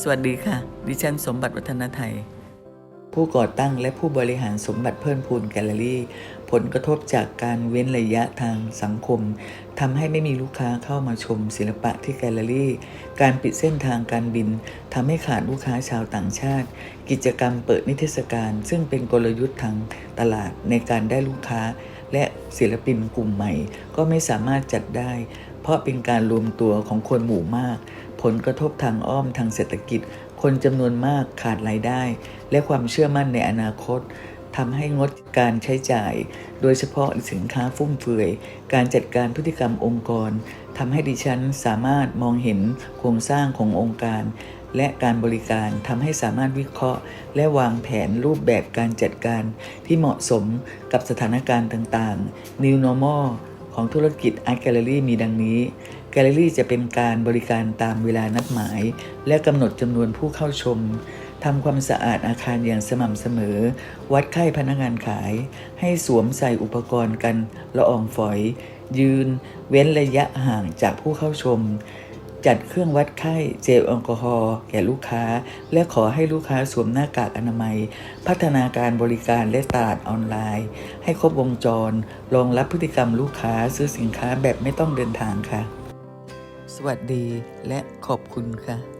สวัสดีค่ะ ดิฉันสมบัติวัฒนไทย ผู้ก่อตั้งและผู้บริหารสมบัติเพิ่มพูนแกลเลอรี่ ผลกระทบจากการเว้นระยะทางสังคมทำให้ไม่มีลูกค้าเข้ามาชมศิลปะที่แกลเลอรี่ การปิดเส้นทางการบินทำให้ขาดลูกค้าชาวต่างชาติ กิจกรรมเปิดนิทรรศการ ซึ่งเป็นกลยุทธ์ทางตลาดในการได้ลูกค้า และศิลปินกลุ่มใหม่ ก็ไม่สามารถจัดได้ เพราะเป็นการรวมตัวของคนหมู่มาก ผลกระทบทางอ้อมทางเศรษฐกิจ คนจำนวนมากขาดรายได้ และความเชื่อมั่นในอนาคตทำให้งดการใช้จ่าย โดยเฉพาะสินค้าฟุ่มเฟือย การจัดการพฤติกรรมองค์กรทำให้ดิฉันสามารถมองเห็นโครงสร้างขององค์การ และการบริการทำให้สามารถวิเคราะห์ และวางแผนรูปแบบการจัดการที่เหมาะสมกับสถานการณ์ต่างๆ New Normal ของธุรกิจ Art Gallery มีดังนี้แกลเลอรี่จะเป็นการบริการตามเวลานัดหมาย และกำหนดจำนวนผู้เข้าชมทำความสะอาดอาคารอย่างสม่ำเสมอ วัดไข้พนักงานขาย ให้สวมใส่อุปกรณ์กันละอองฝอย ยืน เว้นระยะห่างจากผู้เข้าชม จัดเครื่องวัดไข้เจลแอลกอฮอล์แก่ลูกค้า และขอให้ลูกค้าสวมหน้ากากอนามัย พัฒนาการบริการและตลาดออนไลน์ ให้ครบวงจรรองรับพฤติกรรมลูกค้าซื้อสินค้าแบบไม่ต้องเดินทางค่ะ สวัสดีและขอบคุณค่ะ